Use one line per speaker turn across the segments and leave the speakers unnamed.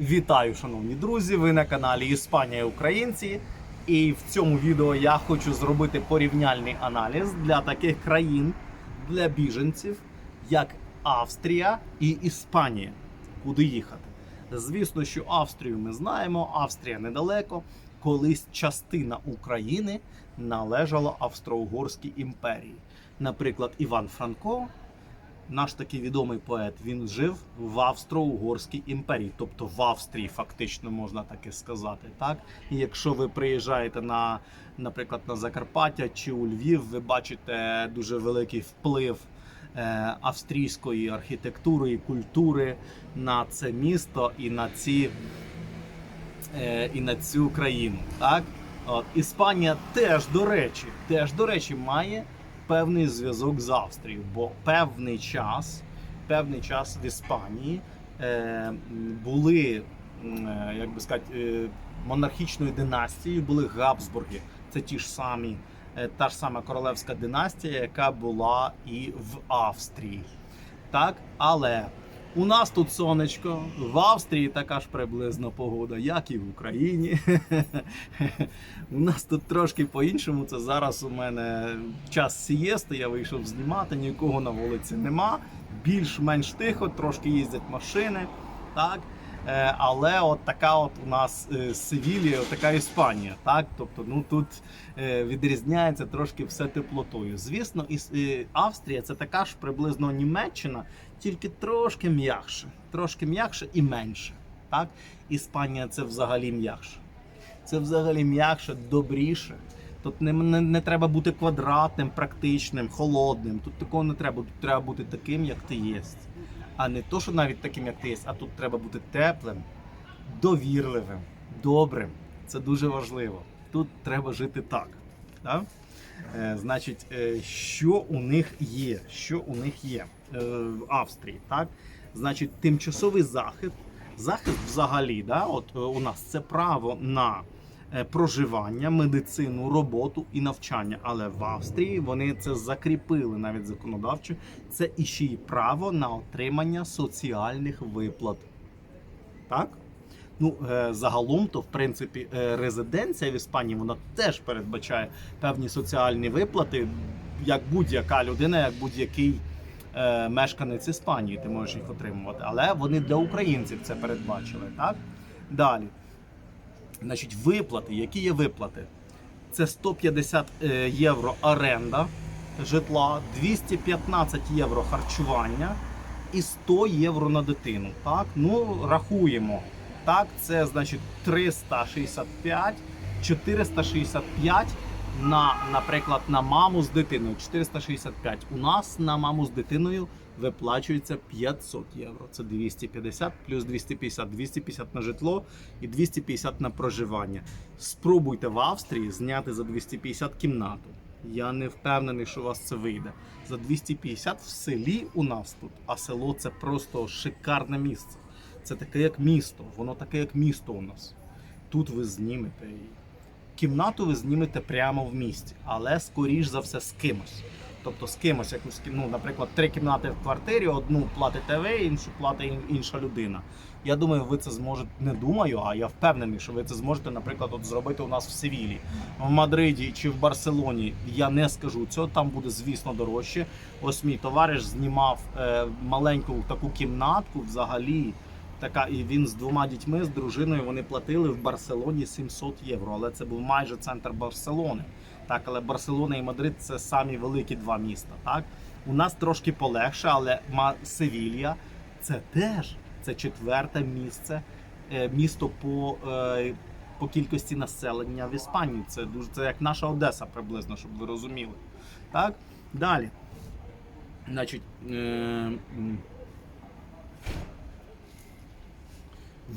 Вітаю, шановні друзі! Ви на каналі Іспанія Українці. І в цьому відео я хочу зробити порівняльний аналіз для таких країн, для біженців, як Австрія і Іспанія. Куди їхати? Звісно, що Австрію ми знаємо, Австрія недалеко. Колись частина України належала Австро-Угорській імперії. Наприклад, Іван Франко, наш такий відомий поет, він жив в Австро-Угорській імперії, тобто в Австрії, фактично можна таке сказати. Так? І якщо ви приїжджаєте на, наприклад, на Закарпаття чи у Львів, ви бачите дуже великий вплив е, австрійської архітектури і культури на це місто і на ці е, і на цю країну. Так? От, Іспанія теж, до речі, теж, до речі, має певний зв'язок з Австрією, бо певний час, певний час в Іспанії е, були, е, як би сказати, е, монархічною династією були Габсбурги. Це ті ж самі, е, та ж сама королевська династія, яка була і в Австрії. Так, але у нас тут сонечко, в Австрії така ж приблизно погода, як і в Україні. У нас тут трошки по-іншому. Це зараз у мене час сієсти, я вийшов знімати, нікого на вулиці нема. Більш-менш тихо, трошки їздять машини. Так? Е, Але от така от у нас е, Севілія, от така Іспанія. Так? Тобто, ну тут е, відрізняється трошки все теплотою. Звісно, Австрія це така ж приблизно Німеччина, тільки трошки м'якше, трошки м'якше і менше. Так? Іспанія це взагалі м'якше. Це взагалі м'якше, добріше. Тут не, не, не треба бути квадратним, практичним, холодним. Тут такого не треба. Тут треба бути таким, як ти є. А не то, що навіть таким, як ти є, а тут треба бути теплим, довірливим, добрим. Це дуже важливо. Тут треба жити так. так? Е, значить, е, що у них є? Що у них є е, в Австрії? Так? Значить, тимчасовий захист. Захист взагалі, да? от у нас це право на проживання, медицину, роботу і навчання. Але в Австрії вони це закріпили навіть законодавчо. Це і ще й право на отримання соціальних виплат. Так? Ну, е, загалом, то в принципі е, резиденція в Іспанії вона теж передбачає певні соціальні виплати, як будь-яка людина, як будь-який е, мешканець Іспанії, ти можеш їх отримувати. Але вони для українців це передбачили. Так? Далі. Значить, виплати. Які є виплати? Це 150 е, євро оренда житла, 215 євро харчування і 100 євро на дитину. Так, ну рахуємо. Так, це значить 365, 465 на, наприклад, на маму з дитиною. 465. У нас на маму з дитиною виплачується 500 євро. Це 250 плюс 250. 250 на житло і 250 на проживання. Спробуйте в Австрії зняти за 250 кімнату. Я не впевнений, що у вас це вийде. За 250 в селі у нас тут, а село це просто шикарне місце. Це таке як місто. Воно таке як місто у нас. Тут ви знімете її. Кімнату ви знімете прямо в місті, але скоріш за все з кимось. Тобто з кимось, якусь ну, наприклад, три кімнати в квартирі, одну платите ви, іншу платить інша людина. Я думаю, ви це зможете. Не думаю, а я впевнений, що ви це зможете, наприклад, от зробити у нас в Севілі, в Мадриді чи в Барселоні. Я не скажу цього, там буде, звісно, дорожче. Ось мій товариш знімав е, маленьку таку кімнатку взагалі. Така, і він з двома дітьми, з дружиною, вони платили в Барселоні 700 євро. Але це був майже центр Барселони. Так, але Барселона і Мадрид це самі великі два міста. Так, у нас трошки полегше, але Севілья це теж це четверте місце, е, місто по, е, по кількості населення в Іспанії. Це дуже це як наша Одеса приблизно, щоб ви розуміли. Так, далі. Значить, е,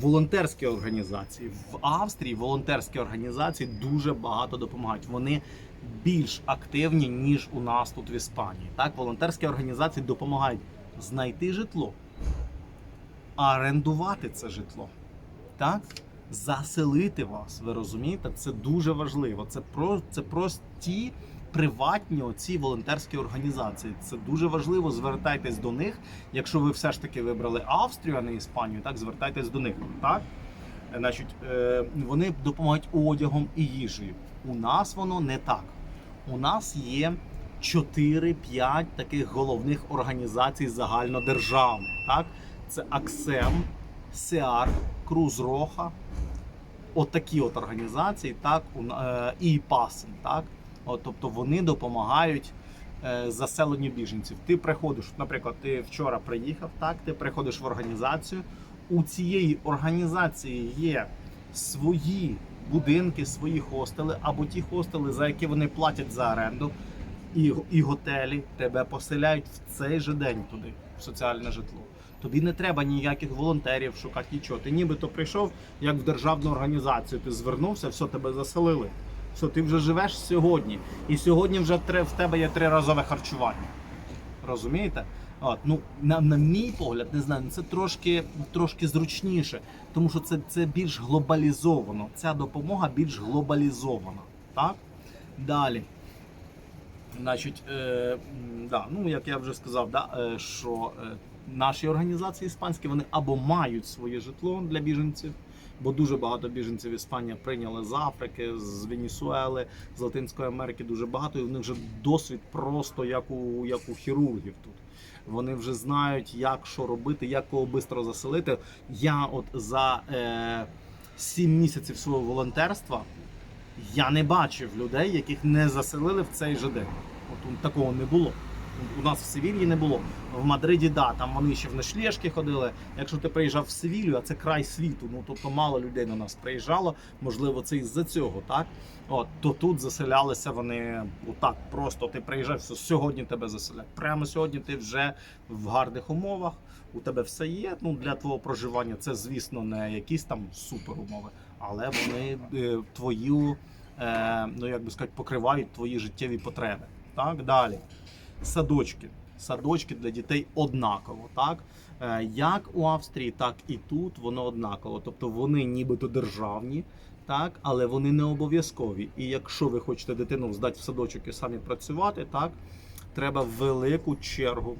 волонтерські організації в Австрії волонтерські організації дуже багато допомагають. Вони більш активні ніж у нас тут в Іспанії. Так, волонтерські організації допомагають знайти житло, орендувати це житло, так, заселити вас. Ви розумієте? Це дуже важливо. Це про це прості приватні оці волонтерські організації. Це дуже важливо. Звертайтесь до них. Якщо ви все ж таки вибрали Австрію, а не Іспанію, так звертайтесь до них. Так? Значить, е, вони допомагають одягом і їжею. У нас воно не так. У нас є 4-5 таких головних організацій загальнодержавних. Так? Це Аксем, СЕАР, Круз Роха. От от організації, так, е, і ПАСен, так. От, тобто вони допомагають е, заселенню біженців. Ти приходиш, наприклад, ти вчора приїхав, так, ти приходиш в організацію. У цієї організації є свої будинки, свої хостели, або ті хостели, за які вони платять за оренду, і, і готелі тебе поселяють в цей же день туди, в соціальне житло. Тобі не треба ніяких волонтерів шукати нічого. Ти нібито прийшов як в державну організацію, ти звернувся, все тебе заселили. Все, ти вже живеш сьогодні. І сьогодні вже в тебе є триразове харчування. Розумієте? От, ну, на, на мій погляд, не знаю, це трошки, трошки зручніше, тому що це, це більш глобалізовано. Ця допомога більш глобалізована. Так? Далі. Значить, е, да, ну як я вже сказав, да, е, що е, наші організації іспанські вони або мають своє житло для біженців, бо дуже багато біженців Іспанія прийняли з Африки, з Венесуели, з Латинської Америки. Дуже багато, і в них вже досвід просто як у, як у хірургів тут. Вони вже знають, як що робити, як кого швидко заселити. Я от за е, 7 місяців свого волонтерства я не бачив людей, яких не заселили в цей же день. От такого не було. У нас в Севільї не було. В Мадриді, да, там вони ще в ночлежки ходили. Якщо ти приїжджав в Севілью, а це край світу, ну тобто мало людей на нас приїжджало, можливо, це із-за цього, так? От, то тут заселялися вони отак. Просто ти приїжджав, сьогодні тебе заселять. Прямо сьогодні ти вже в гарних умовах. У тебе все є. Ну для твого проживання це, звісно, не якісь там супер умови, але вони е, твою, е, ну як би сказати, покривають твої життєві потреби. Так, далі. Садочки. Садочки для дітей однаково, так? Е, Як у Австрії, так і тут воно однаково. Тобто вони нібито державні, так, але вони не обов'язкові. І якщо ви хочете дитину здати в садочок і самі працювати, так, треба велику чергу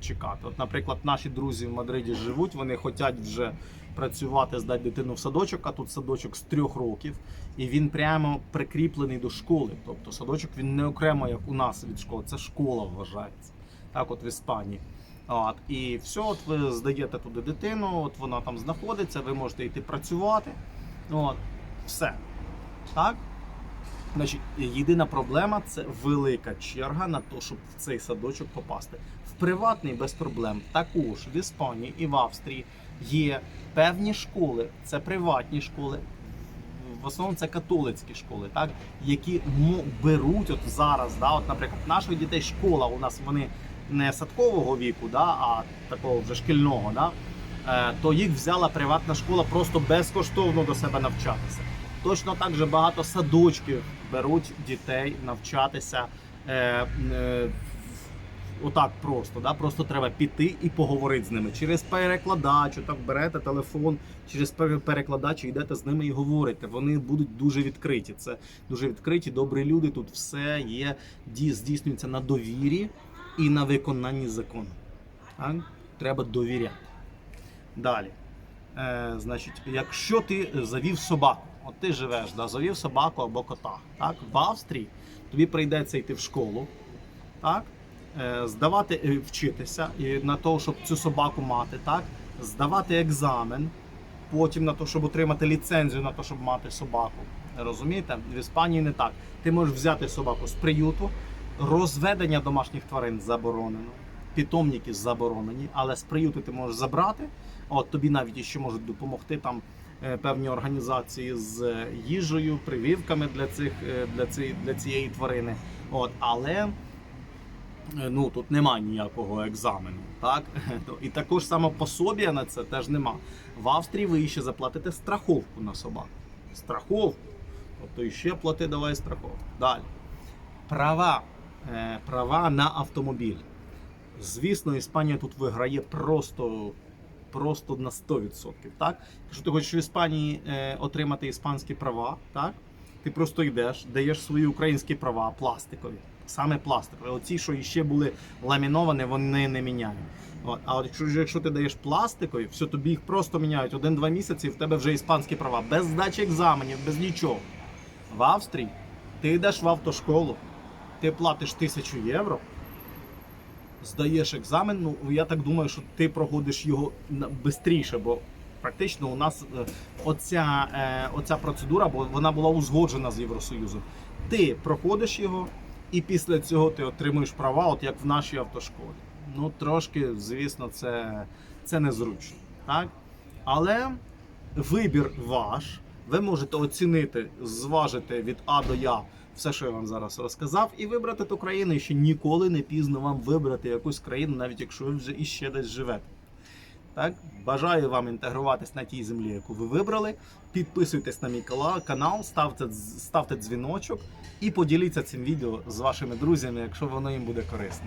чекати. От, наприклад, наші друзі в Мадриді живуть, вони хочуть вже працювати, здати дитину в садочок, а тут садочок з трьох років, і він прямо прикріплений до школи. Тобто садочок він не окремо, як у нас від школи, це школа вважається. Так, от в Іспанії. От, і все, от ви здаєте туди дитину, от вона там знаходиться, ви можете йти працювати. От, все. Так? Значить, єдина проблема це велика черга на те, щоб в цей садочок попасти. В приватний без проблем. Також в Іспанії і в Австрії є певні школи, це приватні школи. В основному це католицькі школи, так які беруть от зараз, да, от, наприклад, наших дітей школа у нас вони не садкового віку, да, а такого вже шкільного, да, е, то їх взяла приватна школа просто безкоштовно до себе навчатися. Точно так же багато садочків беруть дітей навчатися е, е, отак просто. Да? Просто треба піти і поговорити з ними через перекладачу. Так берете телефон через пере- перекладачу, йдете з ними і говорите. Вони будуть дуже відкриті. Це дуже відкриті, добрі люди. Тут все є, здійснюється на довірі і на виконанні закону. Так? Треба довіряти. Далі. Е, значить, якщо ти завів собаку, от ти живеш, да, завів собаку або кота, так, в Австрії тобі прийдеться йти в школу, так, здавати, е, вчитися і на те, щоб цю собаку мати, так, здавати екзамен, потім на те, щоб отримати ліцензію на те, щоб мати собаку. Розумієте? В Іспанії не так. Ти можеш взяти собаку з приюту, розведення домашніх тварин заборонено, питомники заборонені, але з приюту ти можеш забрати. От тобі навіть ще можуть допомогти там е, певні організації з е, їжею, прививками для цих е, для цієї, для цієї тварини. От, але е, ну тут немає ніякого екзамену, так і також само пособія на це теж нема. В Австрії ви ще заплатите страховку на собаку. Страховку. Тобто ще плати, давай страховку. Далі. Права. Е, Права на автомобіль. Звісно, Іспанія тут виграє просто, просто на 100%. Так? Якщо ти хочеш в Іспанії е, отримати іспанські права, так? Ти просто йдеш, даєш свої українські права пластикові. Саме пластикові. Оці, що іще були ламіновані, вони не міняють. От. А от якщо, якщо ти даєш пластикові, все, тобі їх просто міняють один-два місяці, і в тебе вже іспанські права, без здачі екзаменів, без нічого. В Австрії ти йдеш в автошколу, ти платиш тисячу євро, здаєш екзамен. Ну я так думаю, що ти проходиш його швидше, бо практично у нас е, оця, е, оця процедура, бо вона була узгоджена з Євросоюзом. Ти проходиш його, і після цього ти отримуєш права, от як в нашій автошколі. Ну, трошки, звісно, це, це незручно. Так? Але вибір ваш. Ви можете оцінити, зважити від А до Я все, що я вам зараз розказав, і вибрати ту країну. І ще ніколи не пізно вам вибрати якусь країну, навіть якщо ви вже іще десь живете. Так, бажаю вам інтегруватись на тій землі, яку ви вибрали. Підписуйтесь на мій канал, ставте, ставте дзвіночок і поділіться цим відео з вашими друзями, якщо воно їм буде корисно.